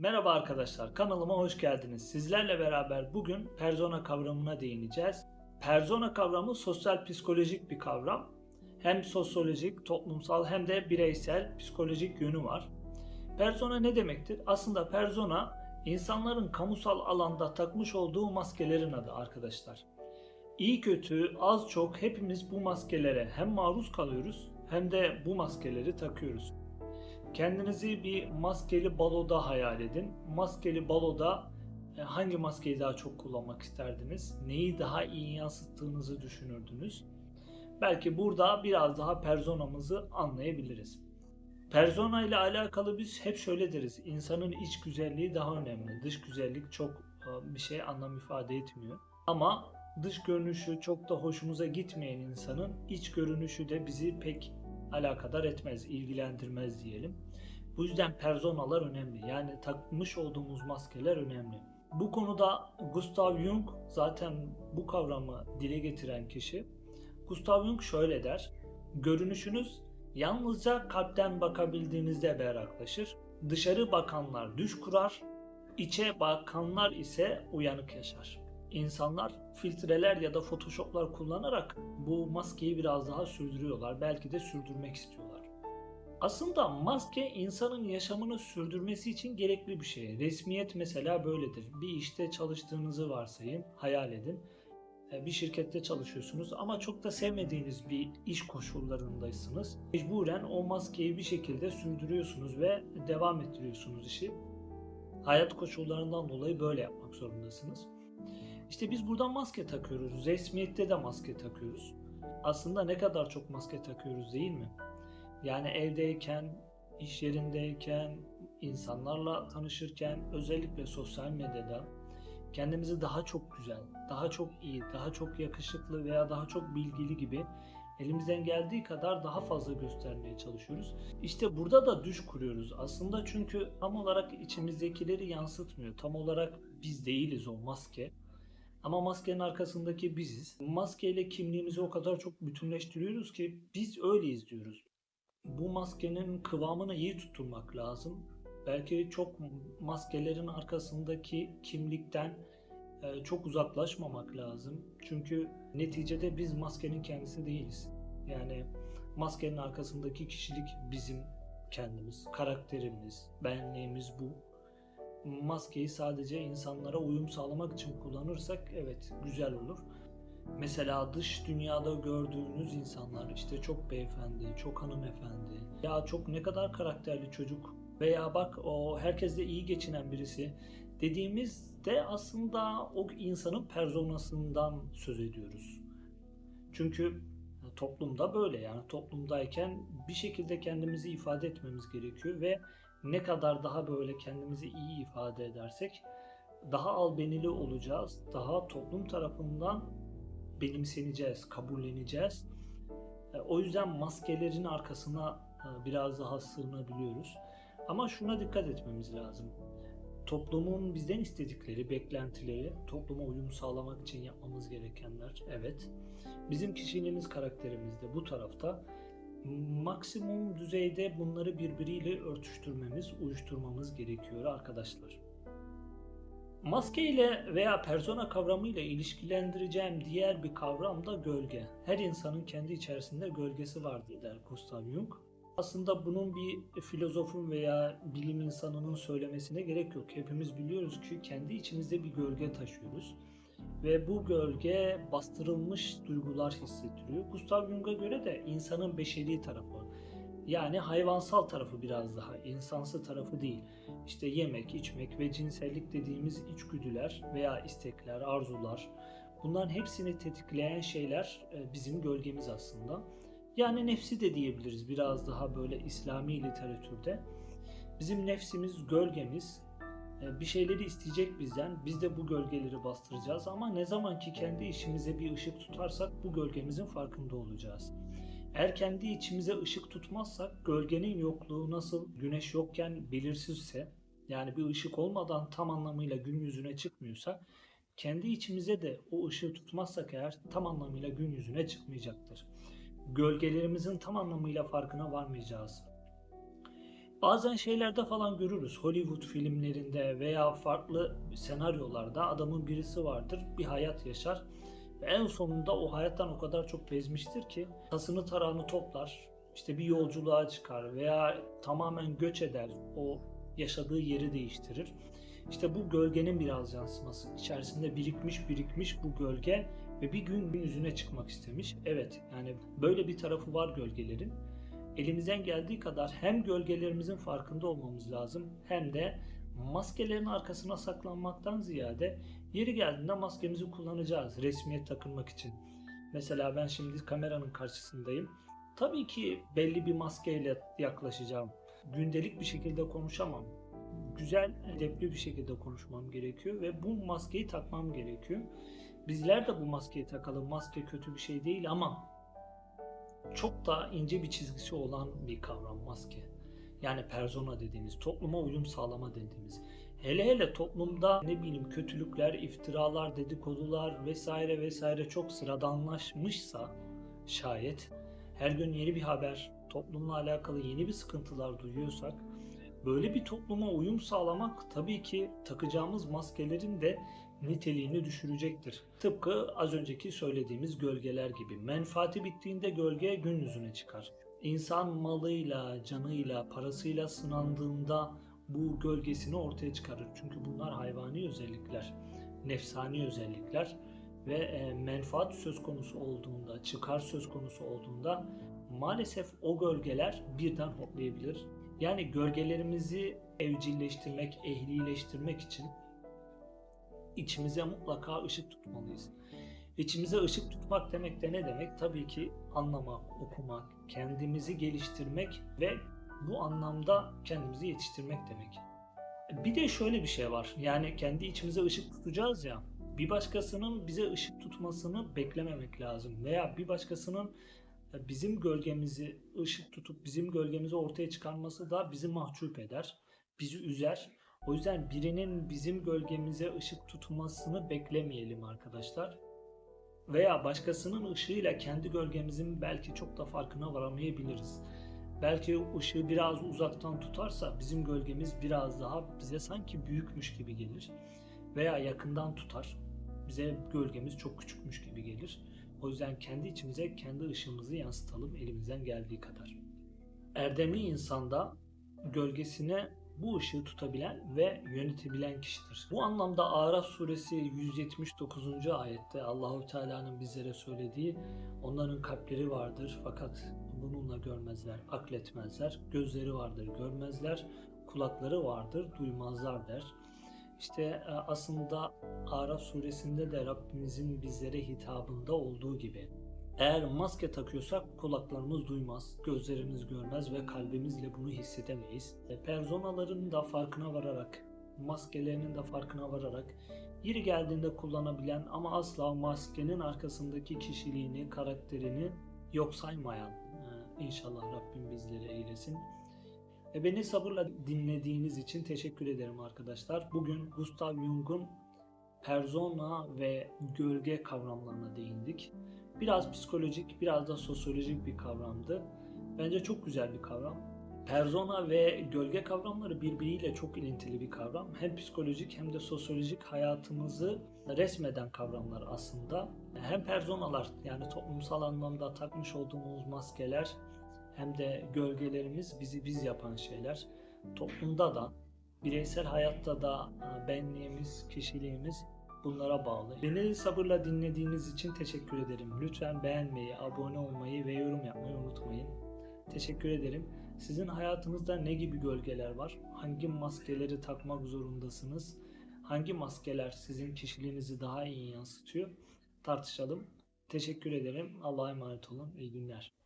Merhaba arkadaşlar, kanalıma hoş geldiniz. Sizlerle beraber bugün persona kavramına değineceğiz. Persona kavramı sosyal psikolojik bir kavram. Hem sosyolojik, toplumsal hem de bireysel psikolojik yönü var. Persona ne demektir? Aslında persona insanların kamusal alanda takmış olduğu maskelerin adı arkadaşlar. İyi kötü, az çok hepimiz bu maskelere hem maruz kalıyoruz hem de bu maskeleri takıyoruz. Kendinizi bir maskeli baloda hayal edin. Maskeli baloda e, hangi maskeyi daha çok kullanmak isterdiniz? Neyi daha iyi yansıttığınızı düşünürdünüz? Belki burada biraz daha personamızı anlayabiliriz. Persona ile alakalı biz hep şöyle deriz. İnsanın iç güzelliği daha önemli. Dış güzellik çok e, bir şey anlam ifade etmiyor. Ama dış görünüşü çok da hoşumuza gitmeyen insanın iç görünüşü de bizi pek alakadar etmez, ilgilendirmez diyelim. Bu yüzden personalar önemli. Yani takmış olduğumuz maskeler önemli. Bu konuda Gustav Jung zaten bu kavramı dile getiren kişi. Gustav Jung şöyle der. Görünüşünüz yalnızca kalpten bakabildiğinizde berraklaşır. Dışarı bakanlar düş kurar, içe bakanlar ise uyanık yaşar. İnsanlar filtreler ya da photoshoplar kullanarak bu maskeyi biraz daha sürdürüyorlar. Belki de sürdürmek istiyorlar. Aslında maske insanın yaşamını sürdürmesi için gerekli bir şey. Resmiyet mesela böyledir. Bir işte çalıştığınızı varsayın, hayal edin. Bir şirkette çalışıyorsunuz ama çok da sevmediğiniz bir iş koşullarındaysınız. Mecburen o maskeyi bir şekilde sürdürüyorsunuz ve devam ettiriyorsunuz işi. Hayat koşullarından dolayı böyle yapmak zorundasınız. İşte biz buradan maske takıyoruz. Resmiyette de maske takıyoruz. Aslında ne kadar çok maske takıyoruz değil mi? Yani evdeyken, iş yerindeyken, insanlarla tanışırken, özellikle sosyal medyada kendimizi daha çok güzel, daha çok iyi, daha çok yakışıklı veya daha çok bilgili gibi elimizden geldiği kadar daha fazla göstermeye çalışıyoruz. İşte burada da düş kuruyoruz aslında çünkü tam olarak içimizdekileri yansıtmıyor. Tam olarak biz değiliz o maske. Ama maskenin arkasındaki biziz. Maskeyle kimliğimizi o kadar çok bütünleştiriyoruz ki biz öyleyiz diyoruz. Bu maskenin kıvamını iyi tutturmak lazım. Belki çok maskelerin arkasındaki kimlikten e, çok uzaklaşmamak lazım. Çünkü neticede biz maskenin kendisi değiliz. Yani maskenin arkasındaki kişilik bizim kendimiz, karakterimiz, benliğimiz bu maskeyi sadece insanlara uyum sağlamak için kullanırsak evet güzel olur. Mesela dış dünyada gördüğünüz insanlar işte çok beyefendi, çok hanımefendi ya çok ne kadar karakterli çocuk veya bak o herkesle iyi geçinen birisi dediğimizde aslında o insanın personasından söz ediyoruz. Çünkü toplumda böyle yani toplumdayken bir şekilde kendimizi ifade etmemiz gerekiyor ve ne kadar daha böyle kendimizi iyi ifade edersek daha albenili olacağız. Daha toplum tarafından benimseneceğiz, kabulleneceğiz. E, o yüzden maskelerin arkasına e, biraz daha sığınabiliyoruz. Ama şuna dikkat etmemiz lazım. Toplumun bizden istedikleri, beklentileri, topluma uyum sağlamak için yapmamız gerekenler evet. Bizim kişiliğimiz, karakterimiz de bu tarafta maksimum düzeyde bunları birbiriyle örtüştürmemiz, uyuşturmamız gerekiyor arkadaşlar. Maske ile veya persona kavramı ile ilişkilendireceğim diğer bir kavram da gölge. Her insanın kendi içerisinde gölgesi vardır der Gustav Jung. Aslında bunun bir filozofun veya bilim insanının söylemesine gerek yok. Hepimiz biliyoruz ki kendi içimizde bir gölge taşıyoruz ve bu gölge bastırılmış duygular hissettiriyor. Gustav Jung'a göre de insanın beşeri tarafı yani hayvansal tarafı biraz daha, insansı tarafı değil. İşte yemek, içmek ve cinsellik dediğimiz içgüdüler veya istekler, arzular bunların hepsini tetikleyen şeyler e, bizim gölgemiz aslında. Yani nefsi de diyebiliriz biraz daha böyle İslami literatürde. Bizim nefsimiz, gölgemiz bir şeyleri isteyecek bizden. Biz de bu gölgeleri bastıracağız ama ne zaman ki kendi işimize bir ışık tutarsak bu gölgemizin farkında olacağız. Eğer kendi içimize ışık tutmazsak gölgenin yokluğu nasıl güneş yokken belirsizse yani bir ışık olmadan tam anlamıyla gün yüzüne çıkmıyorsa kendi içimize de o ışığı tutmazsak eğer tam anlamıyla gün yüzüne çıkmayacaktır. Gölgelerimizin tam anlamıyla farkına varmayacağız. Bazen şeylerde falan görürüz. Hollywood filmlerinde veya farklı senaryolarda adamın birisi vardır, bir hayat yaşar. Ve en sonunda o hayattan o kadar çok bezmiştir ki tasını tarağını toplar, işte bir yolculuğa çıkar veya tamamen göç eder, o yaşadığı yeri değiştirir. İşte bu gölgenin biraz yansıması. İçerisinde birikmiş birikmiş bu gölge ve bir gün gün yüzüne çıkmak istemiş. Evet yani böyle bir tarafı var gölgelerin. Elimizden geldiği kadar hem gölgelerimizin farkında olmamız lazım hem de maskelerin arkasına saklanmaktan ziyade yeri geldiğinde maskemizi kullanacağız resmiyet takılmak için. Mesela ben şimdi kameranın karşısındayım. Tabii ki belli bir maskeyle yaklaşacağım. Gündelik bir şekilde konuşamam. Güzel, edepli bir şekilde konuşmam gerekiyor ve bu maskeyi takmam gerekiyor. Bizler de bu maskeyi takalım. Maske kötü bir şey değil ama çok daha ince bir çizgisi olan bir kavram maske. Yani persona dediğimiz, topluma uyum sağlama dediğimiz. Hele hele toplumda ne bileyim kötülükler, iftiralar, dedikodular vesaire vesaire çok sıradanlaşmışsa şayet her gün yeni bir haber, toplumla alakalı yeni bir sıkıntılar duyuyorsak böyle bir topluma uyum sağlamak tabii ki takacağımız maskelerin de niteliğini düşürecektir. Tıpkı az önceki söylediğimiz gölgeler gibi. Menfaati bittiğinde gölge gün yüzüne çıkar. İnsan malıyla, canıyla, parasıyla sınandığında bu gölgesini ortaya çıkarır. Çünkü bunlar hayvani özellikler, nefsani özellikler ve e, menfaat söz konusu olduğunda, çıkar söz konusu olduğunda maalesef o gölgeler birden hoplayabilir. Yani gölgelerimizi evcilleştirmek, ehlileştirmek için içimize mutlaka ışık tutmalıyız. İçimize ışık tutmak demek de ne demek? Tabii ki anlamak, okumak, kendimizi geliştirmek ve bu anlamda kendimizi yetiştirmek demek. Bir de şöyle bir şey var. Yani kendi içimize ışık tutacağız ya. Bir başkasının bize ışık tutmasını beklememek lazım. Veya bir başkasının bizim gölgemizi ışık tutup bizim gölgemizi ortaya çıkarması da bizi mahcup eder. Bizi üzer. O yüzden birinin bizim gölgemize ışık tutmasını beklemeyelim arkadaşlar. Veya başkasının ışığıyla kendi gölgemizin belki çok da farkına varamayabiliriz. Belki ışığı biraz uzaktan tutarsa bizim gölgemiz biraz daha bize sanki büyükmüş gibi gelir. Veya yakından tutar. Bize gölgemiz çok küçükmüş gibi gelir. O yüzden kendi içimize kendi ışığımızı yansıtalım elimizden geldiği kadar. Erdemli insanda gölgesine bu ışığı tutabilen ve yönetebilen kişidir. Bu anlamda Araf suresi 179. ayette Allahu Teala'nın bizlere söylediği onların kalpleri vardır fakat bununla görmezler, akletmezler. Gözleri vardır, görmezler. Kulakları vardır, duymazlar der. İşte e, aslında Araf suresinde de Rabbimizin bizlere hitabında olduğu gibi eğer maske takıyorsak kulaklarımız duymaz, gözlerimiz görmez ve kalbimizle bunu hissedemeyiz. E, personaların da farkına vararak, maskelerinin de farkına vararak yeri geldiğinde kullanabilen ama asla maskenin arkasındaki kişiliğini, karakterini yok saymayan e, inşallah Rabbim bizleri eylesin. E, beni sabırla dinlediğiniz için teşekkür ederim arkadaşlar. Bugün Gustav Jung'un persona ve gölge kavramlarına değindik. Biraz psikolojik, biraz da sosyolojik bir kavramdı. Bence çok güzel bir kavram. Persona ve gölge kavramları birbiriyle çok ilintili bir kavram. Hem psikolojik hem de sosyolojik hayatımızı resmeden kavramlar aslında. Hem personalar yani toplumsal anlamda takmış olduğumuz maskeler hem de gölgelerimiz bizi biz yapan şeyler. Toplumda da, bireysel hayatta da benliğimiz, kişiliğimiz bunlara bağlı. Beni sabırla dinlediğiniz için teşekkür ederim. Lütfen beğenmeyi, abone olmayı ve yorum yapmayı unutmayın. Teşekkür ederim. Sizin hayatınızda ne gibi gölgeler var? Hangi maskeleri takmak zorundasınız? Hangi maskeler sizin kişiliğinizi daha iyi yansıtıyor? Tartışalım. Teşekkür ederim. Allah'a emanet olun. İyi günler.